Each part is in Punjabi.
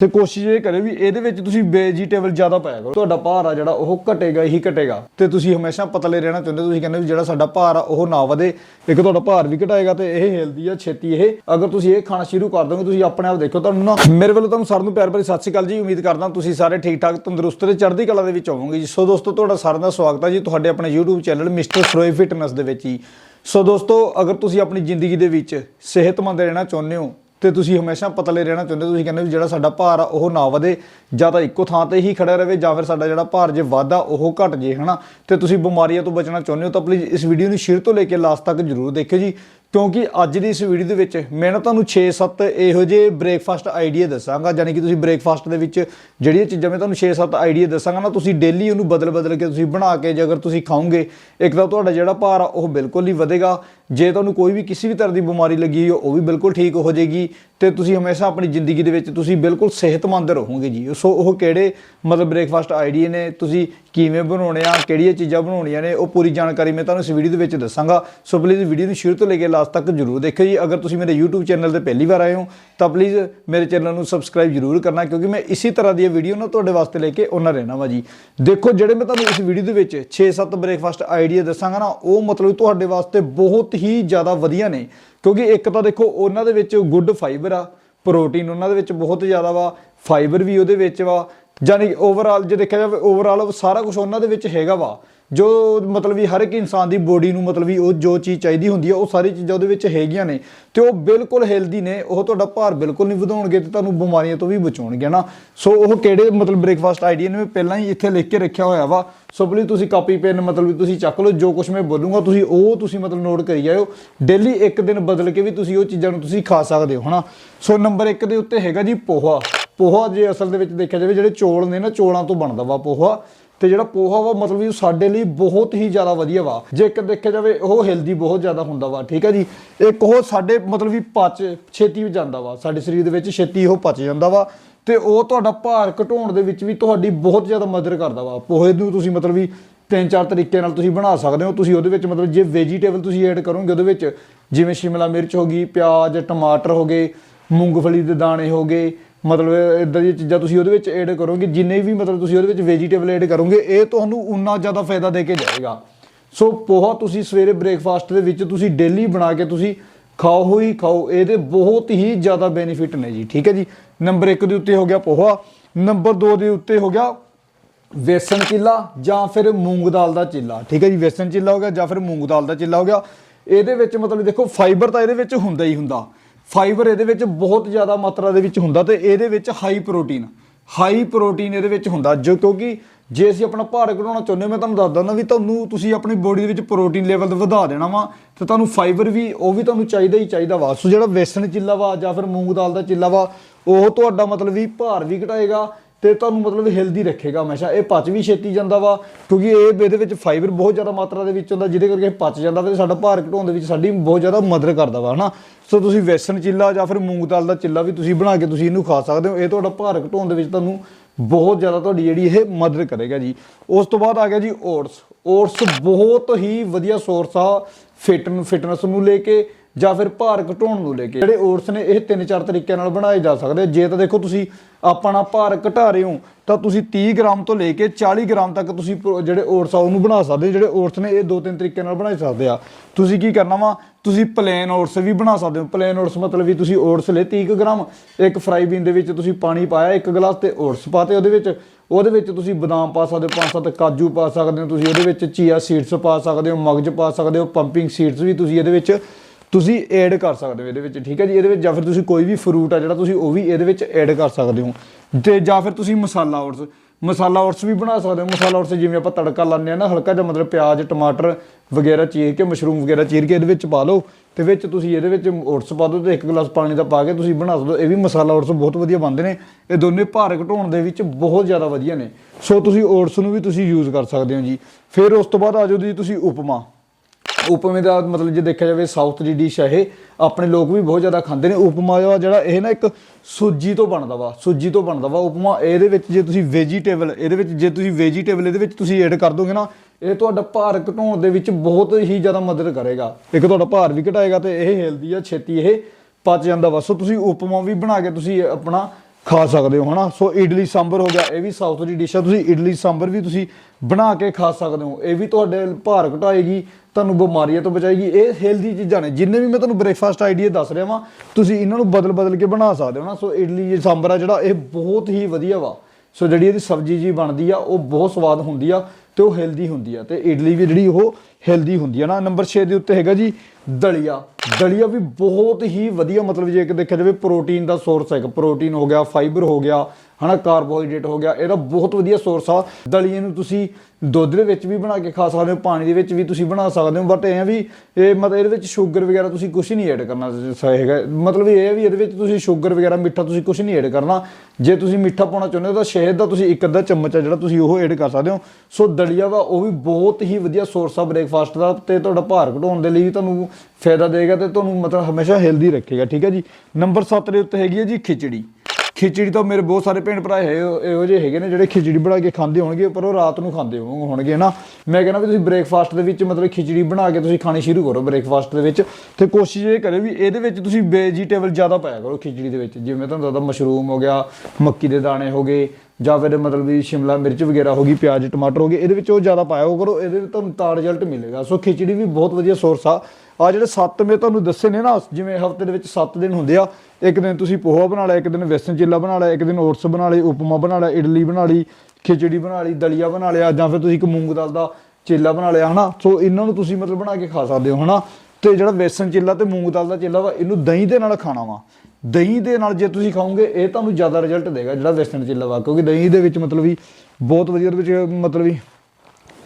ਤੇ ਕੋਸ਼ਿਸ਼ ਇਹ ਕਰੇ ਵੀ ਇਹਦੇ ਵਿੱਚ ਤੁਸੀਂ ਵੈਜੀਟੇਬਲ ਜ਼ਿਆਦਾ ਪਾਇਆ ਕਰੋ। ਤੁਹਾਡਾ ਭਾਰ ਆ ਜਿਹੜਾ, ਉਹ ਘਟੇਗਾ ਹੀ ਘਟੇਗਾ। ਤੇ ਤੁਸੀਂ ਹਮੇਸ਼ਾ ਪਤਲੇ ਰਹਿਣਾ ਚਾਹੁੰਦੇ ਹੋ। ਤੁਸੀਂ ਕਹਿੰਦੇ ਵੀ ਜਿਹੜਾ ਸਾਡਾ ਭਾਰ ਆ, ਉਹ ਨਾ ਵਧੇ। ਇੱਕ ਤੁਹਾਡਾ ਭਾਰ ਵੀ ਘਟਾਏਗਾ ਤੇ ਇਹ ਹੈਲਦੀ ਆ, ਛੇਤੀ ਇਹ। ਅਗਰ ਤੁਸੀਂ ਇਹ ਖਾਣਾ ਸ਼ੁਰੂ ਕਰ ਦੋਗੇ, ਤੁਸੀਂ ਆਪਣੇ ਆਪ ਦੇਖੋ ਤੁਹਾਨੂੰ ਨਾ ਮੇਰੇ ਵੱਲੋਂ ਤੁਹਾਨੂੰ ਸਾਰਿਆਂ ਨੂੰ ਪਿਆਰ ਭਰੀ ਸਤਿ ਸ਼੍ਰੀ ਅਕਾਲ ਜੀ। ਉਮੀਦ ਕਰਦਾ ਤੁਸੀਂ ਸਾਰੇ ਠੀਕ ਠਾਕ ਤੰਦਰੁਸਤ ਤੇ ਚੜ੍ਹਦੀ ਕਲਾ ਦੇ ਵਿੱਚ ਹੋਵੋਗੇ ਜੀ। ਸੋ ਦੋਸਤੋ, ਤੁਹਾਡਾ ਸਾਰਿਆਂ ਦਾ ਸਵਾਗਤ ਹੈ ਜੀ ਤੁਹਾਡੇ ਆਪਣੇ YouTube channel mister Saroye fitness ਦੇ ਵਿੱਚ ਜੀ। ਸੋ ਦੋਸਤੋ, ਅਗਰ ਤੁਸੀਂ ਆਪਣੀ ਜ਼ਿੰਦਗੀ ਦੇ ਵਿੱਚ ਸਿਹਤਮੰਦ ਰਹਿਣਾ ਚਾਹੁੰਦੇ ਹੋ ਤੇ ਤੁਸੀਂ ਹਮੇਸ਼ਾ ਪਤਲੇ ਰਹਿਣਾ ਚਾਹੁੰਦੇ ਹੋ। ਤੁਸੀਂ ਕਹਿੰਦੇ ਵੀ ਜਿਹੜਾ ਸਾਡਾ ਭਾਰ ਆ, ਉਹ ਨਾ ਵਧੇ। ਜਾਂ ਤਾਂ ਇੱਕੋ ਥਾਂ ਤੇ ਹੀ ਖੜਾ ਰਹੇ ਜਾਂ ਫਿਰ ਸਾਡਾ ਜਿਹੜਾ ਭਾਰ ਜੇ ਵਾਧਾ, ਉਹ ਘਟ ਜੇ, ਹਨਾ? ਤੇ ਤੁਸੀਂ ਬਿਮਾਰੀਆਂ ਤੋਂ ਬਚਣਾ ਚਾਹੁੰਦੇ ਹੋ ਤਾਂ ਪਲੀਜ਼ ਇਸ ਵੀਡੀਓ ਨੂੰ ਸ਼ੁਰੂ ਤੋਂ ਲੈ ਕੇ ਲਾਸਟ ਤੱਕ ਜਰੂਰ ਦੇਖਿਓ ਜੀ। ਕਿਉਂਕਿ ਅੱਜ ਦੀ ਇਸ ਵੀਡੀਓ ਦੇ ਵਿੱਚ ਮੈਂ ਨਾ ਤੁਹਾਨੂੰ 6-7 ਇਹੋ ਜਿਹੇ ਬ੍ਰੇਕਫਾਸਟ ਆਈਡੀਆ ਦੱਸਾਂਗਾ ਯਾਨੀ ਕਿ ਤੁਸੀਂ ਬ੍ਰੇਕਫਾਸਟ ਦੇ ਵਿੱਚ ਜਿਹੜੀਆਂ ਚੀਜ਼ਾਂ ਮੈਂ ਤੁਹਾਨੂੰ 6-7 ਆਈਡੀਆ ਦੱਸਾਂਗਾ ਨਾ, ਤੁਸੀਂ ਡੇਲੀ ਉਹਨੂੰ ਬਦਲ-ਬਦਲ ਕੇ ਤੁਸੀਂ ਬਣਾ ਕੇ ਜੇ ਅਗਰ ਤੁਸੀਂ ਖਾਓਗੇ, ਇੱਕ ਤਾਂ ਤੁਹਾਡਾ ਜਿਹੜਾ ਭਾਰ ਆ ਉਹ ਬਿਲਕੁਲ ਹੀ ਵਧੇਗਾ। ਜੇ ਤੁਹਾਨੂੰ ਕੋਈ ਵੀ ਕਿਸੇ ਵੀ ਤਰ੍ਹਾਂ ਦੀ ਬਿਮਾਰੀ ਲੱਗੀ ਹੋਈ ਉਹ ਵੀ ਬਿਲਕੁਲ ਠੀਕ ਹੋ ਜਾਏਗੀ ਤੇ ਤੁਸੀਂ ਹਮੇਸ਼ਾ ਆਪਣੀ ਜ਼ਿੰਦਗੀ ਦੇ ਵਿੱਚ ਤੁਸੀਂ ਬਿਲਕੁਲ ਸਿਹਤਮੰਦ ਰਹੋਗੇ ਜੀ। ਸੋ ਉਹ ਕਿਹੜੇ ਮਤਲਬ ਬ੍ਰੇਕਫਾਸਟ ਆਈਡੀਆ ਨੇ, ਤੁਸੀਂ ਕਿਵੇਂ ਬਣਾਉਣੇ ਆ, ਕਿਹੜੀਆਂ ਚੀਜ਼ਾਂ ਬਣਾਉਣੀਆਂ ਨੇ, ਉਹ ਪੂਰੀ ਜਾਣਕਾਰੀ ਮੈਂ ਤੁਹਾਨੂੰ ਇਸ ਵੀਡੀਓ ਦੇ ਵਿੱਚ ਦੱਸਾਂਗਾ। ਸੋ ਪਲੀਜ਼ ਵੀਡੀਓ ਨੂੰ ਸ਼ੁਰੂ ਤੋਂ ਲੈ ਕੇ ਲਾਸਟ ਤੱਕ ਜਰੂਰ ਦੇਖਿਓ ਜੀ। ਅਗਰ ਤੁਸੀਂ ਮੇਰੇ YouTube ਚੈਨਲ ਤੇ ਪਹਿਲੀ ਵਾਰ ਆਏ ਹੋ, ਤਾਂ ਪਲੀਜ਼ ਮੇਰੇ ਚੈਨਲ ਨੂੰ ਸਬਸਕ੍ਰਾਈਬ ਜਰੂਰ ਕਰਨਾ, ਕਿਉਂਕਿ ਮੈਂ ਇਸੇ ਤਰ੍ਹਾਂ ਦੀਆਂ ਵੀਡੀਓ ਨਾ ਤੁਹਾਡੇ ਵਾਸਤੇ ਲੈ ਕੇ ਆਉਣਾ ਰਹਿਣਾ ਵਾ ਜੀ। ਦੇਖੋ, ਜਿਹੜੇ ਮੈਂ ਤੁਹਾਨੂੰ ਇਸ ਵੀਡੀਓ ਦੇ ਵਿੱਚ 6-7 ਬ੍ਰੇਕਫਾਸਟ ਆਈਡੀਆ ਦੱਸਾਂਗਾ ਨਾ, ਉਹ ਮਤਲਬ ਤੁਹਾਡੇ ਵਾਸਤੇ ਬਹੁਤ ਹੀ ਜ਼ਿਆਦਾ ਵਧੀਆ ਨੇ। ਕਿਉਂਕਿ ਇੱਕ ਤਾਂ ਦੇਖੋ, ਉਹਨਾਂ ਦੇ ਵਿੱਚ ਗੁੱਡ ਫਾਈਬਰ ਆ ਪ੍ਰੋਟੀਨ ਉਹਨਾਂ ਦੇ ਵਿੱਚ ਬਹੁਤ ਜ਼ਿਆਦਾ ਵਾ ਫਾਈਬਰ ਵੀ ਉਹਦੇ ਵਿੱਚ ਵਾ। ਯਾਨੀ ਓਵਰਆਲ ਜੇ ਦੇਖਿਆ ਜਾਵੇ ਓਵਰਆਲ ਸਾਰਾ ਕੁਝ ਉਹਨਾਂ ਦੇ ਵਿੱਚ ਹੈਗਾ ਵਾ। ਜੋ ਮਤਲਬ ਵੀ ਹਰ ਇੱਕ ਇਨਸਾਨ ਦੀ ਬੋਡੀ ਨੂੰ ਮਤਲਬ ਵੀ ਉਹ ਜੋ ਚੀਜ਼ ਚਾਹੀਦੀ ਹੁੰਦੀ ਹੈ ਉਹ ਸਾਰੀ ਚੀਜ਼ਾਂ ਉਹਦੇ ਵਿੱਚ ਹੈਗੀਆਂ ਨੇ ਤੇ ਉਹ ਬਿਲਕੁਲ ਹੈਲਦੀ ਨੇ, ਉਹ ਤੁਹਾਡਾ ਭਾਰ ਬਿਲਕੁਲ ਨਹੀਂ ਵਧਾਉਣਗੇ ਤੇ ਤੁਹਾਨੂੰ ਬਿਮਾਰੀਆਂ ਤੋਂ ਵੀ ਬਚਾਉਣਗੇ ਨਾ। ਸੋ ਉਹ ਕਿਹੜੇ ਮਤਲਬ ਬ੍ਰੇਕਫਾਸਟ ਆਈਡੀਆ ਨੇ, ਮੈਂ ਪਹਿਲਾਂ ਹੀ ਇੱਥੇ ਲਿਖ ਕੇ ਰੱਖਿਆ ਹੋਇਆ ਵਾ। ਸੋ ਪਲੀਜ਼ ਤੁਸੀਂ ਕਾਪੀ ਪੈਨ ਮਤਲਬ ਵੀ ਤੁਸੀਂ ਚੱਕ ਲਓ, ਜੋ ਕੁਝ ਮੈਂ ਬੋਲੂੰਗਾ, ਤੁਸੀਂ ਉਹ ਤੁਸੀਂ ਮਤਲਬ ਨੋਟ ਕਰੀ ਜਾਇਓ। ਡੇਲੀ ਇੱਕ ਦਿਨ ਬਦਲ ਕੇ ਵੀ ਤੁਸੀਂ ਉਹ ਚੀਜ਼ਾਂ ਨੂੰ ਤੁਸੀਂ ਖਾ ਸਕਦੇ ਹੋ, ਹਨਾ? ਸੋ ਨੰਬਰ 1 ਦੇ ਉੱਤੇ ਹੈਗਾ ਜੀ ਪੋਹਾ। ਪੋਹਾ ਜੇ ਅਸਲ ਦੇ ਵਿੱਚ ਦੇਖਿਆ ਜਾਵੇ, ਜਿਹੜੇ ਚੌਲ ਨੇ ਨਾ, ਚੌਲਾਂ ਤੋਂ ਬਣਦਾ ਵਾ ਪੋਹਾ। ਤੇ ਜਿਹੜਾ ਪੋਹਾ ਵਾ, ਮਤਲਬ ਵੀ ਸਾਡੇ ਲਈ ਬਹੁਤ ਹੀ ਜ਼ਿਆਦਾ ਵਧੀਆ ਵਾ। ਜੇਕਰ ਦੇਖਿਆ ਜਾਵੇ, ਉਹ ਹੈਲਦੀ ਬਹੁਤ ਜ਼ਿਆਦਾ ਹੁੰਦਾ ਵਾ, ਠੀਕ ਹੈ ਜੀ? ਇੱਕ ਉਹ ਸਾਡੇ, ਮਤਲਬ ਵੀ ਪਚ, ਛੇਤੀ ਵੀ ਜਾਂਦਾ ਵਾ। ਸਾਡੇ ਸਰੀਰ ਦੇ ਵਿੱਚ ਛੇਤੀ ਉਹ ਪਚ ਜਾਂਦਾ ਵਾ ਤੇ ਉਹ ਤੁਹਾਡਾ ਭਾਰ ਘਟਾਉਣ ਦੇ ਵਿੱਚ ਵੀ ਤੁਹਾਡੀ ਬਹੁਤ ਜ਼ਿਆਦਾ ਮਦਦ ਕਰਦਾ ਵਾ। ਪੋਹੇ ਨੂੰ ਤੁਸੀਂ ਮਤਲਬ ਵੀ ਤਿੰਨ ਚਾਰ ਤਰੀਕੇ ਨਾਲ ਤੁਸੀਂ ਬਣਾ ਸਕਦੇ ਹੋ। ਤੁਸੀਂ ਉਹਦੇ ਵਿੱਚ ਮਤਲਬ ਜੇ ਵੈਜੀਟੇਬਲ ਤੁਸੀਂ ਐਡ ਕਰੋਗੇ ਉਹਦੇ ਵਿੱਚ, ਜਿਵੇਂ ਸ਼ਿਮਲਾ ਮਿਰਚ ਹੋ ਗਈ, ਪਿਆਜ਼, ਟਮਾਟਰ ਹੋ ਗਏ, ਮੂੰਗਫਲੀ ਦੇ ਦਾਣੇ ਹੋ ਗਏ ਮਤਲਬ ਇਦਾਂ ਦੀਆਂ ਚੀਜ਼ਾਂ ਤੁਸੀਂ ਉਹਦੇ ਵਿੱਚ ਐਡ ਕਰੋਗੇ, ਜਿੰਨੇ ਵੀ ਮਤਲਬ ਤੁਸੀਂ ਉਹਦੇ ਵਿੱਚ ਵੈਜੀਟੇਬਲ ਐਡ ਕਰੋਗੇ, ਇਹ ਤੁਹਾਨੂੰ ਉਨਾ ਜ਼ਿਆਦਾ ਫਾਇਦਾ ਦੇ ਕੇ ਜਾਏਗਾ। ਸੋ ਪੋਹਾ ਤੁਸੀਂ ਸਵੇਰੇ ਬ੍ਰੇਕਫਾਸਟ ਦੇ ਵਿੱਚ ਤੁਸੀਂ ਡੇਲੀ ਬਣਾ ਕੇ ਤੁਸੀਂ ਖਾਓ ਹੀ ਖਾਓ, ਇਹਦੇ ਬਹੁਤ ਹੀ ਜ਼ਿਆਦਾ ਬੈਨੀਫਿਟ ਨੇ ਜੀ, ਠੀਕ ਹੈ ਜੀ? ਨੰਬਰ 1 ਦੇ ਉੱਤੇ ਹੋ ਗਿਆ ਪੋਹਾ ਨੰਬਰ 2 ਦੇ ਉੱਤੇ ਹੋ ਗਿਆ ਵੇਸਣ ਚਿੱਲਾ ਜਾਂ ਫਿਰ ਮੂੰਗ ਦਾਲ ਦਾ ਚਿੱਲਾ, ਠੀਕ ਹੈ ਜੀ? ਵੇਸਣ ਚਿੱਲਾ ਹੋ ਗਿਆ ਜਾਂ ਫਿਰ ਮੂੰਗ ਦਾਲ ਦਾ ਚਿੱਲਾ ਹੋ ਗਿਆ। ਇਹਦੇ ਵਿੱਚ ਮਤਲਬ ਦੇਖੋ ਫਾਈਬਰ ਤਾਂ ਇਹਦੇ ਵਿੱਚ ਹੁੰਦਾ ਹੀ ਹੁੰਦਾ। ਫਾਈਬਰ ਇਹਦੇ ਵਿੱਚ ਬਹੁਤ ਜ਼ਿਆਦਾ ਮਾਤਰਾ ਦੇ ਵਿੱਚ ਹੁੰਦਾ ਤੇ ਇਹਦੇ ਵਿੱਚ ਹਾਈ ਪ੍ਰੋਟੀਨ ਹਾਈ ਪ੍ਰੋਟੀਨ ਇਹਦੇ ਵਿੱਚ ਹੁੰਦਾ। ਜੋ ਕਿਉਂਕਿ ਜੇ ਅਸੀਂ ਆਪਣਾ ਭਾਰ ਘਟਾਉਣਾ ਚਾਹੁੰਦੇ ਮੈਂ ਤੁਹਾਨੂੰ ਦੱਸ ਦਿੰਦਾ ਵੀ ਤੁਹਾਨੂੰ ਤੁਸੀਂ ਆਪਣੀ ਬੋਡੀ ਦੇ ਵਿੱਚ ਪ੍ਰੋਟੀਨ ਲੈਵਲ ਵਧਾ ਦੇਣਾ ਵਾ, ਤੇ ਤੁਹਾਨੂੰ ਫਾਈਬਰ ਵੀ, ਉਹ ਵੀ ਤੁਹਾਨੂੰ ਚਾਹੀਦਾ ਹੀ ਚਾਹੀਦਾ ਵਾ। ਸੋ ਜਿਹੜਾ ਵੇਸਣ ਚਿੱਲਾ ਵਾ ਜਾਂ ਫਿਰ ਮੂੰਗ ਦਾਲ ਦਾ ਚਿੱਲਾ ਵਾ, ਉਹ ਤੁਹਾਡਾ ਮਤਲਬ ਵੀ ਭਾਰ ਵੀ ਘਟਾਏਗਾ ਤੇ ਤੁਹਾਨੂੰ ਮਤਲਬ ਹੈਲਦੀ ਰੱਖੇਗਾ ਹਮੇਸ਼ਾ। ਇਹ ਪਚ ਵੀ ਛੇਤੀ ਜਾਂਦਾ ਵਾ, ਕਿਉਂਕਿ ਇਹ ਇਹਦੇ ਵਿੱਚ ਫਾਈਬਰ ਬਹੁਤ ਜ਼ਿਆਦਾ ਮਾਤਰਾ ਦੇ ਵਿੱਚ ਹੁੰਦਾ, ਜਿਹਦੇ ਕਰਕੇ ਇਹ ਪਚ ਜਾਂਦਾ ਵਾ ਤੇ ਸਾਡਾ ਭਾਰ ਘਟਾਉਣ ਦੇ ਵਿੱਚ ਸਾਡੀ ਬਹੁਤ ਜ਼ਿਆਦਾ ਮਦਦ ਕਰਦਾ ਵਾ, ਹਨਾ? ਸੋ ਤੁਸੀਂ ਵੇਸਣ ਚਿੱਲਾ ਜਾਂ ਫਿਰ ਮੂੰਗ ਦਾਲ ਦਾ ਚਿੱਲਾ ਵੀ ਤੁਸੀਂ ਬਣਾ ਕੇ ਤੁਸੀਂ ਇਹਨੂੰ ਖਾ ਸਕਦੇ ਹੋ। ਇਹ ਤੁਹਾਡਾ ਭਾਰ ਘਟਾਉਣ ਦੇ ਵਿੱਚ ਤੁਹਾਨੂੰ ਬਹੁਤ ਜ਼ਿਆਦਾ ਤੁਹਾਡੀ ਜਿਹੜੀ ਇਹ ਮਦਦ ਕਰੇਗਾ ਜੀ। ਉਸ ਤੋਂ ਬਾਅਦ ਆ ਗਿਆ ਜੀ ਓਟਸ। ਓਟਸ ਬਹੁਤ ਹੀ ਵਧੀਆ ਸੋਰਸ ਆ ਫਿਟ ਫਿਟਨੈਸ ਨੂੰ ਲੈ ਕੇ। ਜਾਂ ਫਿਰ ਭਾਰ ਘਟਾਉਣ ਨੂੰ ਲੈ ਕੇ। ਜਿਹੜੇ ਓਟਸ ਨੇ, ਇਹ ਤਿੰਨ ਚਾਰ ਤਰੀਕਿਆਂ ਨਾਲ ਬਣਾਏ ਜਾ ਸਕਦੇ ਜੇ ਤਾਂ ਦੇਖੋ ਤੁਸੀਂ ਆਪਣਾ ਭਾਰ ਘਟਾ ਰਹੇ ਹੋ, ਤਾਂ ਤੁਸੀਂ 30 ਗ੍ਰਾਮ ਤੋਂ ਲੈ ਕੇ 40 ਗ੍ਰਾਮ ਤੱਕ ਤੁਸੀਂ ਜਿਹੜੇ ਓਟਸ ਆ, ਉਹਨੂੰ ਬਣਾ ਸਕਦੇ ਹੋ। ਜਿਹੜੇ ਓਟਸ ਨੇ, ਇਹ ਦੋ ਤਿੰਨ ਤਰੀਕੇ ਨਾਲ ਬਣਾਏ ਸਕਦੇ ਆ। ਤੁਸੀਂ ਕੀ ਕਰਨਾ ਵਾ? ਤੁਸੀਂ ਪਲੇਨ ਓਟਸ ਵੀ ਬਣਾ ਸਕਦੇ ਹੋ। ਪਲੇਨ ਓਟਸ ਮਤਲਬ ਵੀ ਤੁਸੀਂ ਓਟਸ ਲੈ 30 ਕੁ ਗ੍ਰਾਮ। ਇੱਕ ਫਰਾਈ ਬੀਨ ਦੇ ਵਿੱਚ ਤੁਸੀਂ ਪਾਣੀ ਪਾਇਆ, ਇੱਕ ਗਲਾਸ ਤੇ ਓਟਸ ਪਾਤੇ ਉਹਦੇ ਵਿੱਚ। ਉਹਦੇ ਵਿੱਚ ਤੁਸੀਂ ਬਦਾਮ ਪਾ ਸਕਦੇ ਹੋ, ਪੰਜ ਸੱਤ ਕਾਜੂ ਪਾ ਸਕਦੇ ਹੋ ਤੁਸੀਂ। ਉਹਦੇ ਵਿੱਚ ਚੀਆ ਸੀਡਸ ਪਾ ਸਕਦੇ ਹੋ, ਮਗਜ ਪਾ ਸਕਦੇ ਹੋ ਪੰਪਿੰਗ ਸੀਡਸ ਵੀ ਤੁਸੀਂ ਇਹਦੇ ਵਿੱਚ ਤੁਸੀਂ ਐਡ ਕਰ ਸਕਦੇ ਹੋ ਇਹਦੇ ਵਿੱਚ, ਠੀਕ ਹੈ ਜੀ? ਇਹਦੇ ਵਿੱਚ ਜਾਂ ਫਿਰ ਤੁਸੀਂ ਕੋਈ ਵੀ ਫਰੂਟ ਆ ਜਿਹੜਾ ਤੁਸੀਂ ਉਹ ਵੀ ਇਹਦੇ ਵਿੱਚ ਐਡ ਕਰ ਸਕਦੇ ਹੋ। ਤੇ ਜਾਂ ਫਿਰ ਤੁਸੀਂ ਮਸਾਲਾ ਓਟਸ ਮਸਾਲਾ ਓਟਸ ਵੀ ਬਣਾ ਸਕਦੇ ਹੋ। ਮਸਾਲਾ ਓਟਸ ਜਿਵੇਂ ਆਪਾਂ ਤੜਕਾ ਲਾਉਂਦੇ ਆ ਨਾ, ਹਲਕਾ ਜਿਹਾ ਮਤਲਬ ਪਿਆਜ਼, ਟਮਾਟਰ ਵਗੈਰਾ ਚੀਰ ਕੇ, ਮਸ਼ਰੂਮ ਵਗੈਰਾ ਚੀਰ ਕੇ ਇਹਦੇ ਵਿੱਚ ਪਾ ਲਓ। ਤੇ ਵਿੱਚ ਤੁਸੀਂ ਇਹਦੇ ਵਿੱਚ ਓਟਸ ਪਾ ਦਿਓ ਤੇ ਇੱਕ ਗਲਾਸ ਪਾਣੀ ਦਾ ਪਾ ਕੇ ਤੁਸੀਂ ਬਣਾ ਸਕਦੇ ਹੋ। ਇਹ ਵੀ ਮਸਾਲਾ ਓਟਸ ਬਹੁਤ ਵਧੀਆ ਬਣਦੇ ਨੇ। ਇਹ ਦੋਨੇ ਭਾਰ ਘਟਾਉਣ ਦੇ ਵਿੱਚ ਬਹੁਤ ਜ਼ਿਆਦਾ ਵਧੀਆ ਨੇ। ਸੋ ਤੁਸੀਂ ਓਟਸ ਨੂੰ ਵੀ ਤੁਸੀਂ ਯੂਜ਼ ਕਰ ਸਕਦੇ ਹੋ ਜੀ। ਫਿਰ ਉਸ ਤੋਂ ਬਾਅਦ ਆ ਜਾਓ ਜੀ ਤੁਸੀਂ ਉਪਮਾ। ਉਪਮੇ ਦਾ ਮਤਲਬ ਜੇ ਦੇਖਿਆ ਜਾਵੇ ਸਾਊਥ ਦੀ ਡਿਸ਼ ਹੈ ਇਹ ਆਪਣੇ ਲੋਕ ਵੀ ਬਹੁਤ ਜ਼ਿਆਦਾ ਖਾਂਦੇ ਨੇ। ਉਪਮਾ ਵਾ ਜਿਹੜਾ ਇਹ ਨਾ ਇੱਕ ਸੂਜੀ ਤੋਂ ਬਣਦਾ ਵਾ, ਸੂਜੀ ਤੋਂ ਬਣਦਾ ਵਾ ਉਪਮਾ। ਇਹਦੇ ਵਿੱਚ ਜੇ ਤੁਸੀਂ ਵੈਜੀਟੇਬਲ ਇਹਦੇ ਵਿੱਚ ਜੇ ਤੁਸੀਂ ਵੈਜੀਟੇਬਲ ਇਹਦੇ ਵਿੱਚ ਤੁਸੀਂ ਐਡ ਕਰ ਦੋਗੇ ਨਾ, ਇਹ ਤੁਹਾਡਾ ਭਾਰ ਘਟਾਉਣ ਦੇ ਵਿੱਚ ਬਹੁਤ ਹੀ ਜ਼ਿਆਦਾ ਮਦਦ ਕਰੇਗਾ। ਇੱਕ ਤੁਹਾਡਾ ਭਾਰ ਵੀ ਘਟਾਏਗਾ ਤੇ ਇਹ ਹੈਲਦੀ ਆ, ਛੇਤੀ ਇਹ ਪਚ ਜਾਂਦਾ ਵਾ। ਸੋ ਤੁਸੀਂ ਉਪਮਾ ਵੀ ਬਣਾ ਕੇ ਤੁਸੀਂ ਆਪਣਾ ਖਾ ਸਕਦੇ ਹੋ, ਹਨਾ? ਸੋ ਇਡਲੀ ਸਾਂਬਰ ਹੋ ਗਿਆ, ਇਹ ਵੀ ਸਾਊਥ ਦੀ ਡਿਸ਼ ਆ। ਤੁਸੀਂ ਇਡਲੀ ਸਾਂਬਰ ਵੀ ਤੁਸੀਂ ਬਣਾ ਕੇ ਖਾ ਸਕਦੇ ਹੋ। ਇਹ ਵੀ ਤੁਹਾਡੇ ਭਾਰ ਘਟਾਏਗੀ, ਤੁਹਾਨੂੰ ਬਿਮਾਰੀਆਂ ਤੋਂ ਬਚਾਏਗੀ। ਇਹ ਹੈਲਦੀ ਚੀਜ਼ਾਂ ਨੇ, ਜਿੰਨੇ ਵੀ ਮੈਂ ਤੁਹਾਨੂੰ ਬ੍ਰੇਕਫਾਸਟ ਆਈਡੀਆ ਦੱਸ ਰਿਹਾ ਵਾਂ, ਤੁਸੀਂ ਇਹਨਾਂ ਨੂੰ ਬਦਲ ਬਦਲ ਕੇ ਬਣਾ ਸਕਦੇ ਹੋ ਨਾ। ਸੋ ਇਡਲੀ ਸਾਂਬਰ ਆ ਜਿਹੜਾ, ਇਹ ਬਹੁਤ ਹੀ ਵਧੀਆ ਵਾ। ਸੋ ਜਿਹੜੀ ਇਹਦੀ ਸਬਜ਼ੀ ਜੀ ਬਣਦੀ ਆ, ਉਹ ਬਹੁਤ ਸਵਾਦ ਹੁੰਦੀ ਆ ਤੇ ਉਹ ਹੈਲਦੀ ਹੁੰਦੀ ਆ। ਤੇ ਇਡਲੀ ਵੀ ਜਿਹੜੀ ਉਹ ਹੈਲਦੀ ਹੁੰਦੀ ਹੈ ਨਾ। ਨੰਬਰ 6 ਦੇ ਉੱਤੇ ਹੈਗਾ ਜੀ, ਦਲੀਆ। ਦਲੀਆ ਵੀ ਬਹੁਤ ਹੀ ਵਧੀਆ, ਮਤਲਬ ਜੇ ਇੱਕ ਦੇਖਿਆ ਜਾਵੇ, ਪ੍ਰੋਟੀਨ ਦਾ ਸੋਰਸ ਹੈ ਪ੍ਰੋਟੀਨ ਹੋ ਗਿਆ ਫਾਈਬਰ ਹੋ ਗਿਆ, ਹਨਾ ਕਾਰਬੋਹਾਈਡਰੇਟ ਹੋ ਗਿਆ, ਇਹਦਾ ਬਹੁਤ ਵਧੀਆ ਸੋਰਸ ਆ। ਦਲੀਏ ਨੂੰ ਤੁਸੀਂ ਦੁੱਧ ਦੇ ਵਿੱਚ ਵੀ ਬਣਾ ਕੇ ਖਾ ਸਕਦੇ ਹੋ, ਪਾਣੀ ਦੇ ਵਿੱਚ ਵੀ ਤੁਸੀਂ ਬਣਾ ਸਕਦੇ ਹੋ ਬਟ ਇਹ ਆ ਵੀ ਇਹ ਮਤਲਬ ਇਹਦੇ ਵਿੱਚ ਸ਼ੂਗਰ ਵਗੈਰਾ ਤੁਸੀਂ ਕੁਝ ਨਹੀਂ ਐਡ ਕਰਨਾ ਹੈਗਾ। ਮਤਲਬ ਇਹ ਹੈ ਵੀ ਇਹਦੇ ਵਿੱਚ ਤੁਸੀਂ ਸ਼ੂਗਰ ਵਗੈਰਾ, ਮਿੱਠਾ ਤੁਸੀਂ ਕੁਝ ਨਹੀਂ ਐਡ ਕਰਨਾ। ਜੇ ਤੁਸੀਂ ਮਿੱਠਾ ਪਾਉਣਾ ਚਾਹੁੰਦੇ ਹੋ, ਤਾਂ ਸ਼ਹਿਦ ਦਾ ਤੁਸੀਂ ਇੱਕ ਅੱਧਾ ਚਮਚ ਆ ਜਿਹੜਾ ਤੁਸੀਂ ਉਹ ਐਡ ਕਰ ਸਕਦੇ ਹੋ। ਸੋ ਦਲੀਆ ਵਾ, ਉਹ ਵੀ ਬਹੁਤ ਹੀ ਵਧੀਆ ਸੋਰਸ ਆ ਬ੍ਰੇਕਫਾਸਟ ਦਾ ਤੇ ਤੁਹਾਡਾ ਭਾਰ ਘਟਾਉਣ ਦੇ ਲਈ ਵੀ ਤੁਹਾਨੂੰ ਫਾਇਦਾ ਦੇਗਾ ਤੇ ਤੁਹਾਨੂੰ ਮਤਲਬ ਹਮੇਸ਼ਾ ਹੈਲਦੀ ਰੱਖੇਗਾ, ਠੀਕ ਹੈ ਜੀ? ਨੰਬਰ 7 ਦੇ ਉੱਤੇ ਹੈਗੀ ਹੈ ਜੀ ਖਿਚੜੀ। ਖਿਚੜੀ ਤਾਂ ਮੇਰੇ ਬਹੁਤ ਸਾਰੇ ਭੈਣ ਭਰਾ ਹੈ ਇਹੋ ਜਿਹੇ ਹੈਗੇ ਨੇ ਜਿਹੜੇ ਖਿਚੜੀ ਬਣਾ ਕੇ ਖਾਂਦੇ ਹੋਣਗੇ, ਪਰ ਉਹ ਰਾਤ ਨੂੰ ਖਾਂਦੇ ਹੋਣਗੇ ਨਾ ਮੈਂ ਕਹਿੰਦਾ ਵੀ ਤੁਸੀਂ ਬ੍ਰੇਕਫਾਸਟ ਦੇ ਵਿੱਚ ਮਤਲਬ ਖਿਚੜੀ ਬਣਾ ਕੇ ਤੁਸੀਂ ਖਾਣੀ ਸ਼ੁਰੂ ਕਰੋ ਬ੍ਰੇਕਫਾਸਟ ਦੇ ਵਿੱਚ। ਤੇ ਕੋਸ਼ਿਸ਼ ਇਹ ਕਰਿਓ ਵੀ ਇਹਦੇ ਵਿੱਚ ਤੁਸੀਂ ਵੈਜੀਟੇਬਲ ਜ਼ਿਆਦਾ ਪਾਇਆ ਕਰੋ ਖਿਚੜੀ ਦੇ ਵਿੱਚ। ਜਿਵੇਂ ਤੁਹਾਨੂੰ ਦੱਸਦਾ ਮਸ਼ਰੂਮ ਹੋ ਗਿਆ, ਮੱਕੀ ਦੇ ਦਾਣੇ ਹੋ ਗਏ ਜਾਂ ਫਿਰ ਮਤਲਬ ਵੀ ਸ਼ਿਮਲਾ ਮਿਰਚ ਵਗੈਰਾ ਹੋ ਗਈ, ਪਿਆਜ਼, ਟਮਾਟਰ ਹੋ ਗਏ, ਇਹਦੇ ਵਿੱਚ ਉਹ ਜ਼ਿਆਦਾ ਪਾਇਆ ਕਰੋ, ਇਹਦੇ ਵਿੱਚ ਤੁਹਾਨੂੰ ਤਾਂ ਰਿਜ਼ਲਟ ਮਿਲੇਗਾ। ਸੋ ਖਿਚੜੀ ਵੀ ਬਹੁਤ ਵਧੀਆ ਸੋਰਸ ਆ। ਆ ਜਿਹੜੇ ਸੱਤ ਮੈਂ ਤੁਹਾਨੂੰ ਦੱਸੇ ਨੇ ਨਾ, ਜਿਵੇਂ ਹਫ਼ਤੇ ਦੇ ਵਿੱਚ 7 ਦਿਨ ਹੁੰਦੇ ਆ, ਇੱਕ ਦਿਨ ਤੁਸੀਂ ਪੋਹਾ ਬਣਾ ਲਿਆ, ਇੱਕ ਦਿਨ ਵੇਸਣ ਚਿੱਲਾ ਬਣਾ ਲਿਆ, ਇੱਕ ਦਿਨ ਓਟਸ ਬਣਾ ਲਈ ਉਪਮਾ ਬਣਾ ਲਿਆ, ਇਡਲੀ ਬਣਾ ਲਈ, ਖਿਚੜੀ ਬਣਾ ਲਈ, ਦਲੀਆ ਬਣਾ ਲਿਆ, ਜਾਂ ਫਿਰ ਤੁਸੀਂ ਇੱਕ ਮੂੰਗ ਦਾਲ ਦਾ ਚੇਲਾ ਬਣਾ ਲਿਆ, ਹਨਾ? ਸੋ ਇਹਨਾਂ ਨੂੰ ਤੁਸੀਂ ਮਤਲਬ ਬਣਾ ਕੇ ਖਾ ਸਕਦੇ ਹੋ, ਹਨਾ? ਤੇ ਜਿਹੜਾ ਵੇਸਣ ਚਿੱਲਾ ਤੇ ਮੂੰਗ ਦਾਲ ਦਾ ਚੇਲਾ ਵਾ, ਇਹਨੂੰ ਦਹੀਂ ਦੇ ਨਾਲ ਖਾਣਾ ਵਾ। ਦਹੀਂ ਦੇ ਨਾਲ ਜੇ ਤੁਸੀਂ ਖਾਓਗੇ, ਇਹ ਤੁਹਾਨੂੰ ਜ਼ਿਆਦਾ ਰਿਜ਼ਲਟ ਦੇਗਾ ਜਿਹੜਾ ਵੇਸਣ ਚਿੱਲਾ ਵਾ ਕਿਉਂਕਿ ਦਹੀਂ ਦੇ ਵਿੱਚ ਮਤਲਬ ਵੀ ਬਹੁਤ ਵਧੀਆ, ਉਹਦੇ ਵਿੱਚ ਮਤਲਬ ਵੀ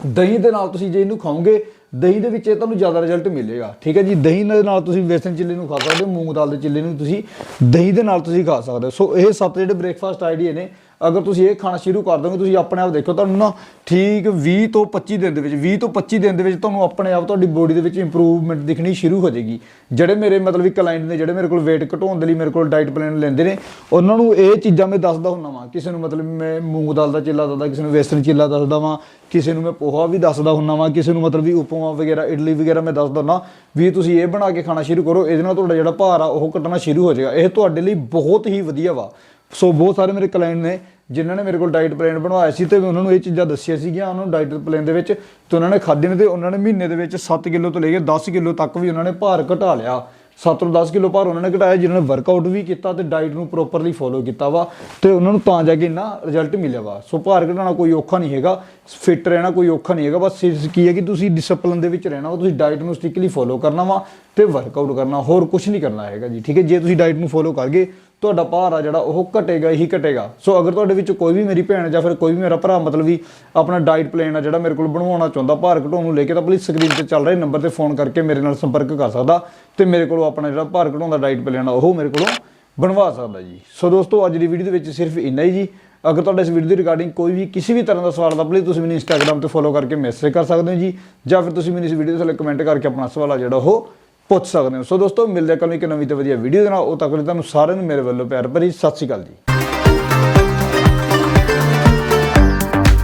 ਦਹੀਂ ਦੇ ਨਾਲ ਤੁਸੀਂ ਜੇ ਇਹਨੂੰ ਖਾਓਗੇ, ਦਹੀਂ ਦੇ ਵਿੱਚ ਇਹ ਤੁਹਾਨੂੰ ਜ਼ਿਆਦਾ ਰਿਜ਼ਲਟ ਮਿਲੇਗਾ। ਠੀਕ ਹੈ ਜੀ? ਦਹੀਂ ਦੇ ਨਾਲ ਤੁਸੀਂ ਵੇਸਣ ਚਿੱਲੇ ਨੂੰ ਖਾ ਸਕਦੇ ਹੋ, ਮੂੰਗ ਦਾਲ ਦੇ ਚਿੱਲੇ ਨੂੰ ਤੁਸੀਂ ਦਹੀਂ ਦੇ ਨਾਲ ਤੁਸੀਂ ਖਾ ਸਕਦੇ ਹੋ। ਸੋ ਇਹ ਸੱਤ ਜਿਹੜੇ ਬ੍ਰੇਕਫਾਸਟ ਆਈਡੀਆ ਨੇ ਅਗਰ ਤੁਸੀਂ ਇਹ ਖਾਣਾ ਸ਼ੁਰੂ ਕਰ ਦੋਗੇ, ਤੁਸੀਂ ਆਪਣੇ ਆਪ ਦੇਖੋ, ਤੁਹਾਨੂੰ ਨਾ ਠੀਕ 20 ਤੋਂ 25 ਦਿਨ ਦੇ ਵਿੱਚ 20 ਤੋਂ 25 ਦਿਨ ਦੇ ਵਿੱਚ ਤੁਹਾਨੂੰ ਆਪਣੇ ਆਪ ਤੁਹਾਡੀ ਬੋਡੀ ਦੇ ਵਿੱਚ ਇੰਪਰੂਵਮੈਂਟ ਦਿਖਣੀ ਸ਼ੁਰੂ ਹੋ ਜਾਏਗੀ। ਜਿਹੜੇ ਮੇਰੇ ਮਤਲਬ ਵੀ ਕਲਾਇੰਟ ਨੇ, ਜਿਹੜੇ ਮੇਰੇ ਕੋਲ weight ਘਟਾਉਣ ਦੇ ਲਈ ਮੇਰੇ ਕੋਲ ਡਾਈਟ ਪਲਾਨ ਲੈਂਦੇ ਨੇ, ਉਹਨਾਂ ਨੂੰ ਇਹ ਚੀਜ਼ਾਂ ਮੈਂ ਦੱਸਦਾ ਹੁੰਦਾ ਵਾਂ। ਕਿਸੇ ਨੂੰ ਮਤਲਬ ਮੈਂ ਮੂੰਗ ਦਾਲ ਦਾ ਚਿੱਲਾ ਦੱਸਦਾ, ਕਿਸੇ ਨੂੰ ਵੇਸਣ ਚਿੱਲਾ ਦੱਸਦਾ ਵਾਂ, ਕਿਸੇ ਨੂੰ ਮੈਂ ਪੋਹਾ ਵੀ ਦੱਸਦਾ ਹੁੰਦਾ ਵਾਂ, ਕਿਸੇ ਨੂੰ ਮਤਲਬ ਵੀ ਉਪਮਾ ਵਗੈਰਾ, ਇਡਲੀ ਵਗੈਰਾ ਮੈਂ ਦੱਸਦਾ ਹੁੰਦਾ। ਵੀ ਤੁਸੀਂ ਇਹ ਬਣਾ ਕੇ ਖਾਣਾ ਸ਼ੁਰੂ ਕਰੋ, ਇਹਦੇ ਨਾਲ ਤੁਹਾਡਾ ਜਿਹੜਾ ਭਾਰ ਆ, ਉਹ ਘਟਣਾ ਸ਼ੁਰੂ ਹੋ ਜਾਏਗਾ। ਇਹ ਤੁਹਾਡੇ ਲਈ ਬਹੁਤ ਹੀ ਵਧੀਆ ਵਾ। ਸੋ ਬਹੁਤ ਸਾਰੇ ਮੇਰੇ ਕਲਾਇੰਟ ਨੇ, ਜਿਨ੍ਹਾਂ ਨੇ ਮੇਰੇ ਕੋਲ ਡਾਈਟ ਪਲਾਨ ਬਣਵਾਇਆ ਸੀ ਤੇ ਉਹਨਾਂ ਨੂੰ ਇਹ ਚੀਜ਼ਾਂ ਦੱਸੀਆਂ ਸੀਗੀਆਂ, ਉਹਨਾਂ ਨੂੰ ਡਾਈਟ ਪਲਾਨ ਦੇ ਵਿੱਚ ਤੇ ਉਹਨਾਂ ਨੇ ਖਾਧੇ ਨੇ ਤੇ ਉਹਨਾਂ ਨੇ ਮਹੀਨੇ ਦੇ ਵਿੱਚ 7 ਕਿਲੋ ਤੋਂ ਲੈ ਕੇ 10 ਕਿਲੋ ਤੱਕ ਵੀ ਉਹਨਾਂ ਨੇ ਭਾਰ ਘਟਾ ਲਿਆ। 7 ਤੋਂ 10 ਕਿਲੋ ਭਾਰ ਉਹਨਾਂ ਨੇ ਘਟਾਇਆ, ਜਿਨ੍ਹਾਂ ਨੇ ਵਰਕਆਊਟ ਵੀ ਕੀਤਾ ਤੇ ਡਾਈਟ ਨੂੰ ਪ੍ਰੋਪਰਲੀ ਫੋਲੋ ਕੀਤਾ ਵਾ ਤੇ ਉਹਨਾਂ ਨੂੰ ਤਾਂ ਜਾ ਕੇ ਇੰਨਾ ਰਿਜ਼ਲਟ ਮਿਲਿਆ ਵਾ। ਸੋ ਭਾਰ ਘਟਾਉਣਾ ਕੋਈ ਔਖਾ ਨਹੀਂ ਹੈਗਾ ਫਿੱਟ ਰਹਿਣਾ ਕੋਈ ਔਖਾ ਨਹੀਂ ਹੈਗਾ, ਬਸ ਕੀ ਹੈ ਕਿ ਤੁਸੀਂ ਡਿਸਪਲਿਨ ਦੇ ਵਿੱਚ ਰਹਿਣਾ ਵਾ, ਤੁਸੀਂ ਡਾਈਟ ਨੂੰ ਸਟ੍ਰਿਕਟਲੀ ਫੋਲੋ ਕਰਨਾ ਵਾ ਤੇ ਵਰਕਆਊਟ ਕਰਨਾ, ਹੋਰ ਕੁਝ ਨਹੀਂ ਕਰਨਾ ਹੈਗਾ ਜੀ, ਠੀਕ ਹੈ? ਜੇ ਤੁਸੀਂ ਡਾਈਟ ਨੂੰ ਫੋਲੋ ਕਰਗੇ ਤੁਹਾਡਾ ਭਾਰ ਆ ਜਿਹੜਾ, ਉਹ ਘਟੇਗਾ ਹੀ ਘਟੇਗਾ। ਸੋ ਅਗਰ ਤੁਹਾਡੇ ਵਿੱਚ ਕੋਈ ਵੀ ਮੇਰੀ ਭੈਣ ਜਾਂ ਫਿਰ ਕੋਈ ਵੀ ਮੇਰਾ ਭਰਾ, ਮਤਲਬ ਵੀ ਆਪਣਾ ਡਾਈਟ ਪਲਾਨ ਆ ਜਿਹੜਾ ਮੇਰੇ ਕੋਲ ਬਣਵਾਉਣਾ ਚਾਹੁੰਦਾ, ਭਾਰ ਘਟਾਉਣ ਨੂੰ ਲੈ ਕੇ, ਤਾਂ ਪਲੀਜ਼ ਸਕਰੀਨ ਤੇ ਚੱਲ ਰਹੇ ਨੰਬਰ ਤੇ ਫੋਨ ਕਰਕੇ ਮੇਰੇ ਨਾਲ ਸੰਪਰਕ ਕਰ ਸਕਦਾ ਤੇ ਮੇਰੇ ਕੋਲੋਂ ਆਪਣਾ ਜਿਹੜਾ ਭਾਰ ਘਟਾਉਣ ਦਾ ਡਾਈਟ ਪਲਾਨ ਆ, ਉਹ ਮੇਰੇ ਕੋਲੋਂ ਬਣਵਾ ਸਕਦਾ ਜੀ। ਸੋ ਦੋਸਤੋ, ਅੱਜ ਦੀ ਵੀਡੀਓ ਦੇ ਵਿੱਚ ਸਿਰਫ ਇੰਨਾ ਹੀ ਜੀ। ਅਗਰ ਤੁਹਾਡਾ ਇਸ ਵੀਡੀਓ ਦੀ ਰਿਗਾਰਡਿੰਗ ਕੋਈ ਵੀ ਕਿਸੇ ਵੀ ਤਰ੍ਹਾਂ ਦਾ ਸਵਾਲ ਦਾ ਪਲੀਜ਼ ਤੁਸੀਂ ਮੈਨੂੰ ਇੰਸਟਾਗ੍ਰam ਤੇ ਫੋਲੋ ਕਰਕੇ ਮੈਸੇਜ ਕਰ ਸਕਦੇ ਹੋ ਜੀ। ਜਾਂ ਫਿਰ ਤੁਸੀਂ ਮੈਨੂੰ ਇਸ ਵੀਡੀਓ ਦੇ ਥੱਲੇ ਕਮੈਂਟ ਕਰਕੇ ਆਪਣਾ ਸਵਾਲ ਆ ਜਿਹੜਾ, ਉਹ ਪੁੱਛ ਸਕਦੇ ਹੋ। ਸੋ ਦੋਸਤੋ, ਮਿਲਦੇ ਹਾਂ ਕੱਲ੍ਹ ਇੱਕ ਨਵੀਂ ਤੇ ਵਧੀਆ ਵੀਡੀਓ ਦੇ ਨਾਲ। ਉਹ ਤੱਕ ਲਈ ਤੁਹਾਨੂੰ ਸਾਰਿਆਂ ਨੂੰ ਮੇਰੇ ਵੱਲੋਂ ਪਿਆਰ ਭਰੀ ਸਤਿ ਸ਼੍ਰੀ ਅਕਾਲ ਜੀ।